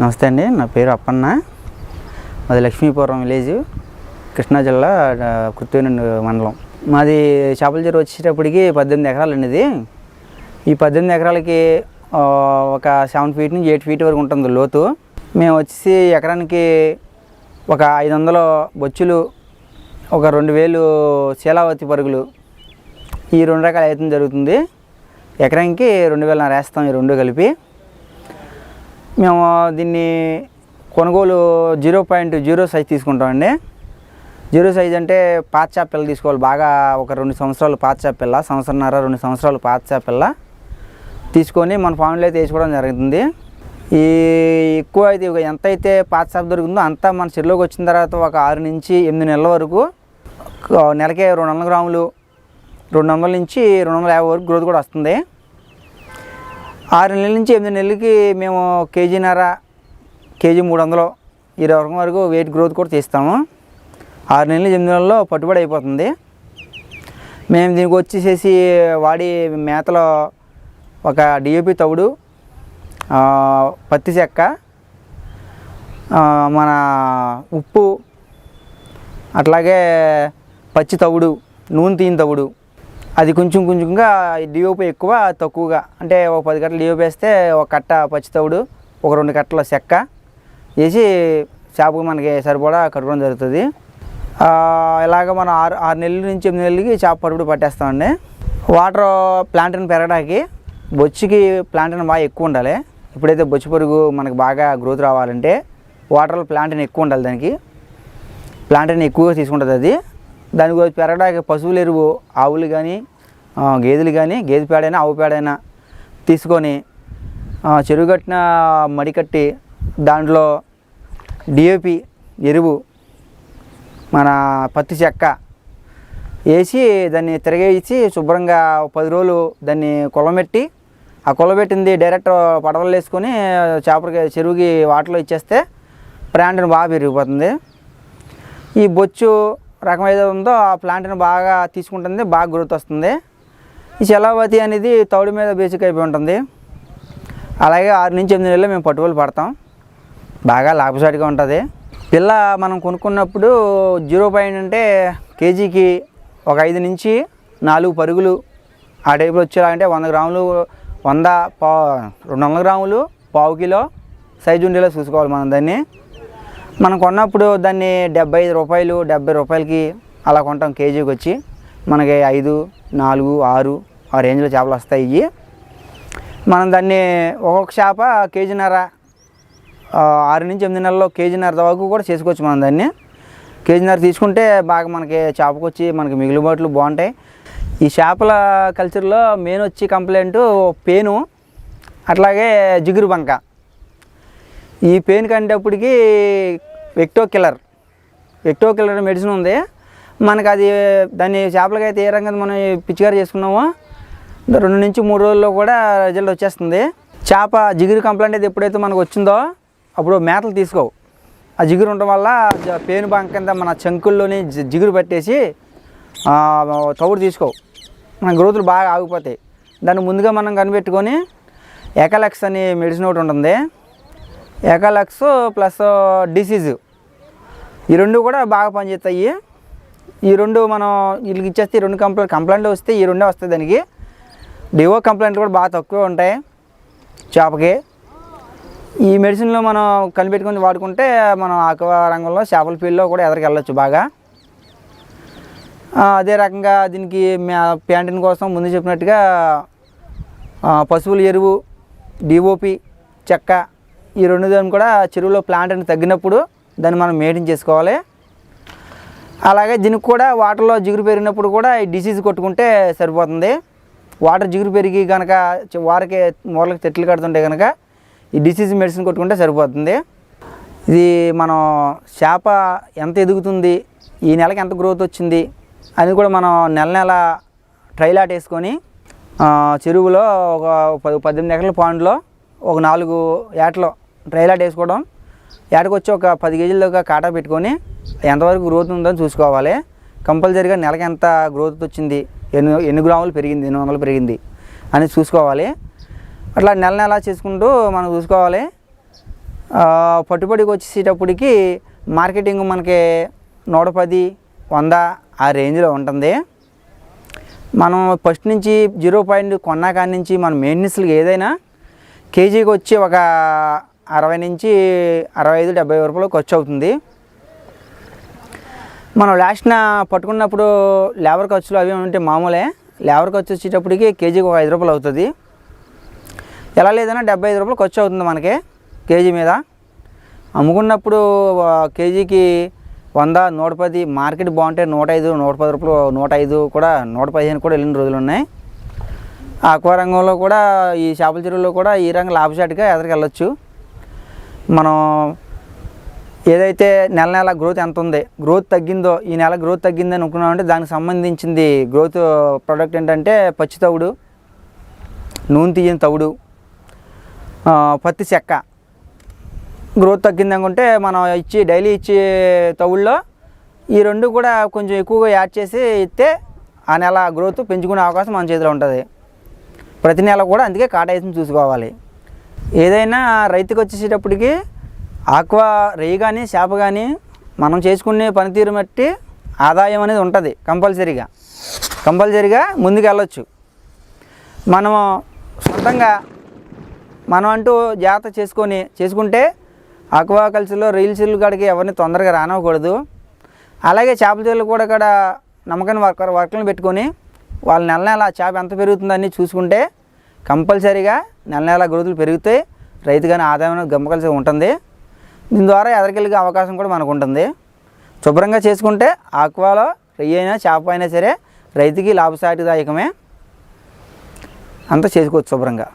నమస్తే అండి నా పేరు అప్పన్న. మాది లక్ష్మీపురం విలేజ్ కృష్ణా జిల్లా ఆ, మండలం. మాది చేపల చెరువు వచ్చేటప్పటికి పద్దెనిమిది ఎకరాలు అండి ఇది. ఈ పద్దెనిమిది ఎకరాలకి ఒక సెవెన్ ఫీట్ నుంచి ఎయిట్ ఫీట్ వరకు ఉంటుంది లోతు. మేము వచ్చేసి ఎకరానికి ఒక ఐదు వందల బొచ్చులు ఒక రెండు వేలు శీలావతి పరుగులు. ఈ రెండు రకాలు అయితే జరుగుతుంది. ఎకరానికి రెండు వేల వేస్తాం ఈ రెండు కలిపి. మేము దీన్ని కొనుగోలు జీరో పాయింట్ జీరో సైజ్ తీసుకుంటామండి. జీరో సైజ్ అంటే పాత చేప తీసుకోవాలి. బాగా ఒక రెండు సంవత్సరాలు పాత చేప పిల్ల సంవత్సరంన్నర రెండు సంవత్సరాలు పాత చేప పిల్ల తీసుకొని మన ఫామ్లో అయితే వేసుకోవడం జరుగుతుంది. ఈ ఎక్కువ అయితే ఇక ఎంత అయితే పాత చేప దొరుకుతుందో అంతా మన చెరువులోకి వచ్చిన తర్వాత ఒక ఆరు నుంచి ఎనిమిది నెలల వరకు నెలకే రెండు వందల గ్రాములు రెండు వందల నుంచి రెండు వందల యాభై వరకు గ్రోత్ కూడా వస్తుంది. ఆరు నెలల నుంచి ఎనిమిది నెలలకి మేము కేజీన్నర కేజీ మూడు వందలు ఇరవై వరకు వరకు వెయిట్ గ్రోత్ కూడా తీస్తాము ఆరు నెలలు ఎనిమిది నెలల్లో పట్టుబడి అయిపోతుంది. మేము దీనికి వచ్చేసేసి వాడి మేతలో ఒక డిఏపి తవుడు పత్తి చెక్క మన ఉప్పు అట్లాగే పచ్చి తవుడు నూనె తీని తవుడు అది కొంచెం కొంచెంగా డిఓపి ఎక్కువ తక్కువగా. అంటే ఒక పది కట్టలు డిఓపి వేస్తే ఒక కట్ట పచ్చి తవుడు ఒక రెండు కట్టల చెక్క వేసి చేపకు మనకి సరిపడా కట్టుకోవడం జరుగుతుంది. ఇలాగ మనం ఆరు ఆరు నెలల నుంచి ఎనిమిది నెలలకి చేప పడుపుడు పట్టేస్తామండి. వాటర్ ప్లాంట్ని పెరగడానికి బొచ్చుకి ప్లాంట్ని బాగా ఎక్కువ ఉండాలి. ఎప్పుడైతే బొచ్చు పురుగు మనకు బాగా గ్రోత్ రావాలంటే వాటర్లో ప్లాంట్ని ఎక్కువ ఉండాలి దానికి. ప్లాంట్ని ఎక్కువగా తీసుకుంటుంది అది. దాని గురించి పెరగడానికి పశువుల ఎరువు ఆవులు కానీ గేదెలు కానీ గేదె పేడైనా ఆవు పేడైనా తీసుకొని చెరువు కట్టిన మడి కట్టి దాంట్లో డిఏపి ఎరువు మన పత్తి చెక్క వేసి దాన్ని తిరగేసి శుభ్రంగా పది రోజులు దాన్ని కొలమెట్టి ఆ కొలబెట్టింది డైరెక్ట్ పడవలు వేసుకొని చేపలకి చెరువుకి వాటర్లో ఇచ్చేస్తే ప్లాంట్ని బాగా పెరిగిపోతుంది. ఈ బొచ్చు రకం ఏదో ఉందో ఆ ప్లాంట్ని బాగా తీసుకుంటుంది బాగా గ్రోత్ వస్తుంది. ఈ శలావతి అనేది తౌడు మీద బేసిక్ అయిపోయి ఉంటుంది. అలాగే ఆరు నుంచి ఎనిమిది నెలలు మేము పట్టుబడులు పడతాం. బాగా లాభసాటిగా ఉంటుంది. పిల్ల మనం కొనుక్కున్నప్పుడు జీరో పాయింట్ అంటే కేజీకి ఒక ఐదు నుంచి నాలుగు పరుగులు. ఆ టైప్లో వచ్చేలాగంటే వంద గ్రాములు వంద పా రెండు వందల గ్రాములు పావు కిలో సైజు ఉండేలా చూసుకోవాలి మనం దాన్ని. మనం కొన్నప్పుడు దాన్ని డెబ్బై ఐదు రూపాయలు డెబ్బై రూపాయలకి అలా కొంటాం కేజీకి వచ్చి. మనకి ఐదు నాలుగు ఆరు ఆ రేంజ్లో చేపలు వస్తాయి ఇవి మనం దాన్ని ఒక్కొక్క చేప కేజీన్నర ఆరు నుంచి ఎనిమిది నెలల్లో కేజీన్నర వరకు కూడా చేసుకోవచ్చు మనం దాన్ని. కేజీన్నర తీసుకుంటే బాగా మనకి చేపకు వచ్చి మనకి మిగులుబాట్లు బాగుంటాయి. ఈ చేపల కల్చర్లో మెయిన్ వచ్చి కంప్లైంట్ పేను అట్లాగే జిగురు బంక. ఈ పెయిన్ కంటేప్పటికి వెక్టో కిల్లర్. వెక్టో కిల్లర్ మెడిసిన్ ఉంది. మనకు అది దాన్ని చేపలకైతే ఏ రంగా మనం పిచికారి చేసుకున్నామో రెండు నుంచి మూడు రోజుల్లో కూడా రిజల్ట్ వచ్చేస్తుంది. చేప జిగురు కంప్లైంట్ అయితే ఎప్పుడైతే మనకు వచ్చిందో అప్పుడు మేతలు తీసుకోవు. ఆ జిగురు ఉండడం వల్ల పేను బంక కింద మన చంకుల్లోని జిగురు పట్టేసి తవుడు తీసుకోవు. మన గ్రోతులు బాగా ఆగిపోతాయి. దాన్ని ముందుగా మనం కనిపెట్టుకొని ఎకలెక్స్ అనే మెడిసిన్ ఒకటి ఉంటుంది. ఎకలక్స్ ప్లస్ డిసీజ్. ఈ రెండు కూడా బాగా పనిచేస్తాయి. ఈ రెండు మనం వీళ్ళకి ఇచ్చేస్తే ఈ రెండు కంప్లైంట్ కంప్లైంట్ వస్తే ఈ రెండే వస్తాయి దానికి. డివో కంప్లైంట్ కూడా బాగా తక్కువ ఉంటాయి చేపకి. ఈ మెడిసిన్లో మనం కనిపెట్టుకుని వాడుకుంటే మనం ఆక్వా రంగంలో చేపల ఫీల్డ్లో కూడా ఎదరికి వెళ్ళొచ్చు బాగా. అదే రకంగా దీనికి ప్యాంటిన్ కోసం ముందు చెప్పినట్టుగా పశువుల ఎరువు డిఓపి చెక్క ఈ రెండు దాన్ని కూడా చెరువులో ప్లాంట్ అని తగ్గినప్పుడు దాన్ని మనం మెయింటైన్ చేసుకోవాలి. అలాగే దీనికి కూడా వాటర్లో జిగురు పెరిగినప్పుడు కూడా ఈ డిసీజ్ కొట్టుకుంటే సరిపోతుంది. వాటర్ జిగురు పెరిగి కనుక వారికి మూలకి చెట్లు కడుతుంటే కనుక ఈ డిసీజ్ మెడిసిన్ కొట్టుకుంటే సరిపోతుంది. ఇది మనం చేప ఎంత ఎదుగుతుంది ఈ నెలకి ఎంత గ్రోత్ వచ్చింది అని కూడా మనం నెల నెల ట్రైలాట్ వేసుకొని చెరువులో ఒక పది పద్దెనిమిది ఎకరాల పాండ్లో ఒక నాలుగు ఏటలో ట్రైల్ ఆట్ వేసుకోవడం. ఏడకి వచ్చి ఒక పది కేజీల దాకా కాటా పెట్టుకొని ఎంతవరకు గ్రోత్ ఉందని చూసుకోవాలి. కంపల్సరీగా నెలకి ఎంత గ్రోత్ వచ్చింది? ఎన్ని ఎన్ని గ్రాములు పెరిగింది? ఎన్ని వందలు పెరిగింది? అని చూసుకోవాలి. అట్లా నెల నెల చేసుకుంటూ మనం చూసుకోవాలి. పట్టుబడికి వచ్చేసేటప్పటికి మార్కెటింగ్ మనకి నూట పది వంద ఆ రేంజ్లో ఉంటుంది. మనం ఫస్ట్ నుంచి జీరో పాయింట్ కొన్నా కాడి నుంచి మనం మెయింటెనెన్స్కి ఏదైనా కేజీకి వచ్చి ఒక అరవై నుంచి అరవై ఐదు డెబ్బై రూపాయలు ఖర్చు అవుతుంది. మనం లాస్ట్న పట్టుకున్నప్పుడు లేబర్ ఖర్చులు అవి ఉంటే మామూలే. లేబర్ ఖర్చు వచ్చేటప్పటికి కేజీకి ఒక ఐదు రూపాయలు అవుతుంది. ఎలా లేదన్నా డెబ్బై ఐదు రూపాయలు ఖర్చు అవుతుంది మనకి కేజీ మీద. అమ్ముకున్నప్పుడు కేజీకి వంద నూట పది మార్కెట్ బాగుంటే నూట ఐదు నూట పది రూపాయలు నూట ఐదు కూడా నూట పదిహేను కూడా వెళ్ళిన రోజులు ఉన్నాయి. ఆక్వా రంగంలో కూడా ఈ చేపల చెరువులో కూడా ఈ రంగం లాభసాటిగా ఎదరికెళ్ళొచ్చు. మనం ఏదైతే నెల నెల గ్రోత్ ఎంత ఉంది గ్రోత్ తగ్గిందో ఈ నెల గ్రోత్ తగ్గిందని అనుకున్నామంటే దానికి సంబంధించింది గ్రోత్ ప్రోడక్ట్ ఏంటంటే పచ్చి తవుడు నూనె తీయని తవుడు పత్తి చెక్క. గ్రోత్ తగ్గింది అనుకుంటే మనం ఇచ్చి డైలీ ఇచ్చే తవుల్లో ఈ రెండు కూడా కొంచెం ఎక్కువగా యాడ్ చేసి ఇస్తే ఆ నెల గ్రోత్ పెంచుకునే అవకాశం మన చేతిలో ఉంటుంది. ప్రతి నెల కూడా అందుకే కాటాయిసం చూసుకోవాలి. ఏదైనా రైతుకు వచ్చేసేటప్పటికి ఆక్వా రేయి కానీ చేప కానీ మనం చేసుకునే పనితీరు బట్టి ఆదాయం అనేది ఉంటుంది కంపల్సరీగా. కంపల్సరీగా ముందుకు వెళ్ళొచ్చు మనము సొంతంగా మనం అంటూ జాగ్రత్త చేసుకొని చేసుకుంటే ఆక్వాకల్చర్లో రీల్స్లు కాడికి ఎవరిని తొందరగా రానివ్వకూడదు. అలాగే చేపల చెరువులు కూడా ఇక్కడ నమ్మకం వర్కర్ వర్కులను పెట్టుకొని వాళ్ళ నెల నెల చేప ఎంత పెరుగుతుందని చూసుకుంటే కంపల్సరీగా నెల నెల గ్రోతులు పెరిగితే రైతు కానీ ఆదాయం గమ్మకలిసి ఉంటుంది. దీని ద్వారా ఎదరికెళ్ళే అవకాశం కూడా మనకు ఉంటుంది. శుభ్రంగా చేసుకుంటే ఆక్వాలో రెయ్యి అయినా చేప అయినా సరే రైతుకి లాభసాటిదాయకమే. అంతా చేసుకోవచ్చు శుభ్రంగా.